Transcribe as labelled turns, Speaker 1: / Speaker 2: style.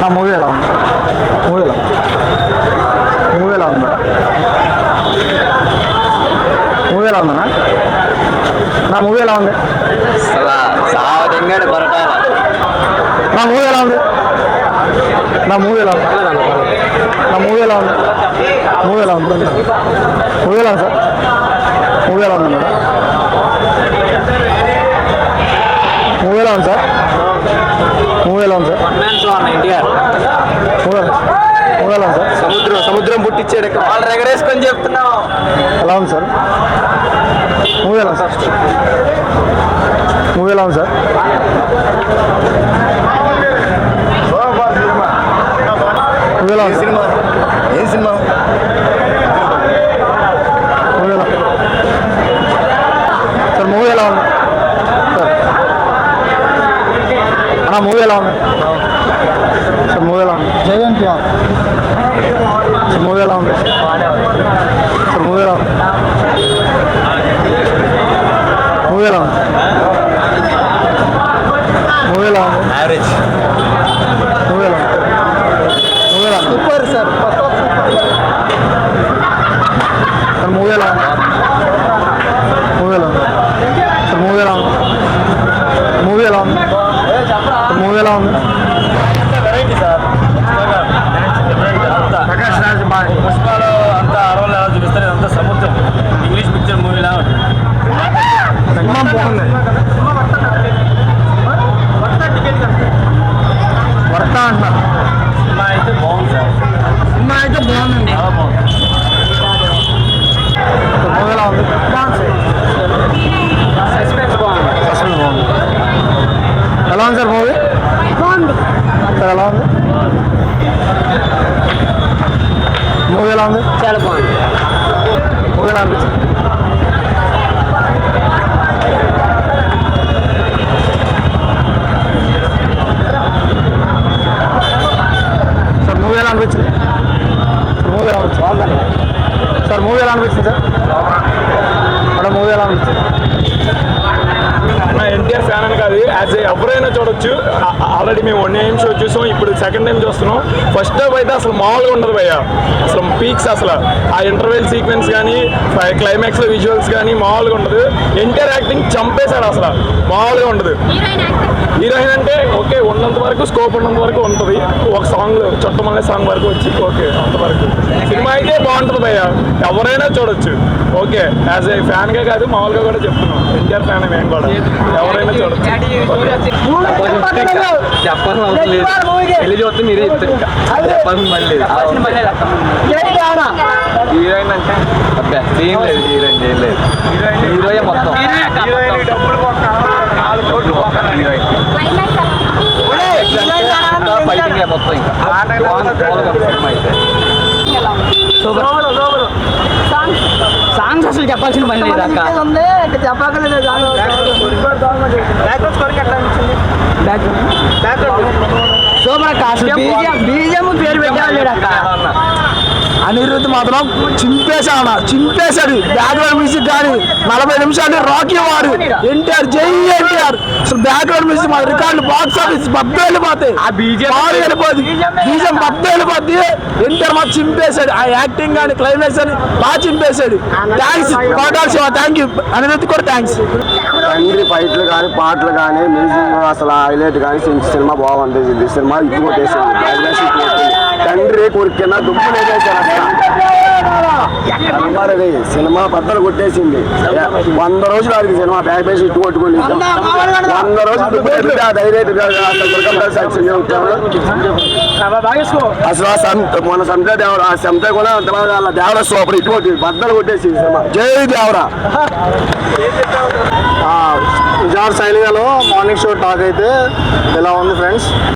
Speaker 1: నా మూవీ ఎలా ఉంది మూవీ ఎలా మూవీ ఎలా ఉందా మూవీ ఎలా ఉందన్నా నా మూవీ ఎలా ఉంది నా మూవీ ఎలా ఉంది నా మూవీ ఎలా ఉంది నా మూవీ ఎలా ఉంది మూవీ ఎలా ఉంది మూవీ ఎలా ఉంది సార్ మూవీ ఎలా ఉంది మేడం మూవీ ఎలా ఉంది సార్ మూవీ ఎలా ఉంది సార్
Speaker 2: ఎన్టీఆర్
Speaker 1: మూవీ ఎలా మూవీ ఎలా ఉంది సార్
Speaker 2: సముద్రం సముద్రం పుట్టించాడు ఇక్కడ వాళ్ళు ఎగరేసుకొని చెప్తున్నావు
Speaker 1: ఎలా ఉంది సార్ మూవీ ఎలా ఉంది సార్ మూవీ ఎలా ఉంది సార్ మూవీ ఎలా ఉంది సార్
Speaker 2: ఏం సినిమా
Speaker 1: మూవీ ఎలా సార్ మూవీ ఎలా ఉంది సార్ అన్న మూవీ ఎలా ఉంది సార్ మూవీ ఎలా ఉంది జయంతి సార్ మూవీ ఎలా ఉంది సార్ మూవీ మూవీ ఎలా ఉంది మూవీ ఎలా ఉంది
Speaker 2: యావరేజ్
Speaker 1: మూవీ ఎలా ఉంది మూవీ ఎలా
Speaker 2: సూపర్ సార్.
Speaker 1: సార్ మూవీ ఎలా ఉంది మూవీ ఎలా ఉంది సార్ మూవీ ఎలా ఉంది మూవీ ఎలా ఉంది మూవీ ఎలా ఉంది ప్రకాష్ రాజ్ బాయ్
Speaker 3: పుష్పాలో అంత అరవలు ఎలా చూపిస్తారు అంత సముద్రం ఇంగ్లీష్ పిక్చర్ మూవీలా
Speaker 1: సినిమా బాగుంది వర్త అంటారు
Speaker 3: సినిమా అయితే బాగుంది సార్
Speaker 1: సినిమా అయితే బాగుందండి
Speaker 3: చాలా బాగుంది
Speaker 1: సార్ మూవీ ఎలా ఉంది
Speaker 3: సస్పెన్స్ బాగుంది
Speaker 1: అసలు బాగుంది ఎలా ఉంది సార్ మూవీ బాగుంది సార్ ఎలా ఉంది మూవీ ఎలా ఉంది
Speaker 2: చాలా బాగుంది.
Speaker 1: మూవీ ఎలా అనిపించింది సార్ మూవీ ఎలా అనిపించింది? సార్ మూవీ ఎలా అనిపించింది సార్ మూవీ ఎలా అనిపించింది సార్ మేడం మూవీ ఎలా అనిపించింది
Speaker 4: నా ఎన్టీఆర్ ఫ్యాన్ అని కాదు యాజ్ ఏ ఎవరైనా చూడొచ్చు. ఆల్రెడీ మేము వన్ టైం షో చూసాం. ఇప్పుడు సెకండ్ టైం చూస్తున్నాం. ఫస్ట్ హాఫ్ అయితే అసలు మామూలుగా ఉండదు భయ్య. అసలు పీక్స్ అసలు. ఆ ఇంటర్వెల్ సీక్వెన్స్ కానీ క్లైమాక్స్లో విజువల్స్ కానీ మామూలుగా ఉండదు. ఎన్టీఆర్ యాక్టింగ్ చంపేశాడు అసలు. మామూలుగా ఉండదు. హీరోయిన్ అంటే ఓకే ఉన్నంత వరకు స్కోప్ ఉన్నంత వరకు ఉంటుంది. ఒక సాంగ్ చుట్టమల్లే సాంగ్ వరకు వచ్చి ఓకే అంతవరకు సినిమా అయితే బాగుంటుంది భయ్య. ఎవరైనా చూడొచ్చు. ఓకే యాజ్ ఏ ఫ్యాన్గా కాదు మామూలుగా కూడా చెప్తున్నాం. ఎన్టీఆర్ ఫ్యాన్ మేము కూడా. ఎవరైనా చూడొచ్చు.
Speaker 2: చెప్పాల్సిన అవసరం లేదు వెళ్ళి చూస్తే మీరే చెప్తారు ఇంకా చెప్పాల్సిన పని లేదు హీరోయిన్ అంటే అబ్బా ఏం లేదు హీరోయిన్ ఏం లేదు హీరోయే మొత్తం హీరోయిన్ ఫైటింగ్ మొత్తం ఇంకా అయితే
Speaker 5: సాంగ్స్ అసలు చెప్పాల్సిన పని లేదు అక్క సూపర్ అక్క అసలు బీజిఎం బీజిఎం పేరు పెట్టాలి అక్క
Speaker 1: అనిరుద్ధ్ మాత్రం చింపేశాడు. చింపేశాడు. బ్యాక్గ్రౌండ్ మ్యూజిక్ కానీ నలభై నిమిషాలు రాకీ వాడు. ఎన్టీఆర్ జై ఎన్టీఆర్. అసలు బ్యాక్గ్రౌండ్ మ్యూజిక్ మా రికార్డు బాక్స్ ఆఫీస్ బద్ద వెళ్ళిపోతాయి
Speaker 2: ఆ
Speaker 1: వెళ్ళిపోద్ది బీజం బద్ద వెళ్ళిపోద్ది ఎన్టీఆర్ మాత్రం చింపేశాడు. ఆ యాక్టింగ్ కానీ క్లైమాక్స్ అని బాగా చింపేశాడు. థ్యాంక్స్ కోటాల్ శివ థ్యాంక్ యూ అనిరుద్ధ్ కూడా థ్యాంక్స్
Speaker 6: తండ్రి ఫైట్లు కానీ పాటలు కానీ మ్యూజిక్ అసలు హైలైట్ కానీ సినిమా బాగుంది. ఇది సినిమా ఇటు కొట్టేసింది. కొట్టింది కింద దుమ్ము అసలు మరి సినిమా బద్దలు కొట్టేసింది. వంద రోజులు ఆడింది సినిమా బ్యాక్ బేస్ ఇటు కొట్టుకుని వంద రోజులు అసలు ఆ సం- మన సంత దేవర ఆ సంత కూడా అంత బాగా వాళ్ళ దేవర సూపర్ ఇటు కొట్టి. బద్దలు కొట్టేసి సినిమా. జై దేవరా.
Speaker 1: విజయవాడ శైలిగాలో మార్నింగ్ షో టాక్ అయితే ఎలా ఉంది ఫ్రెండ్స్.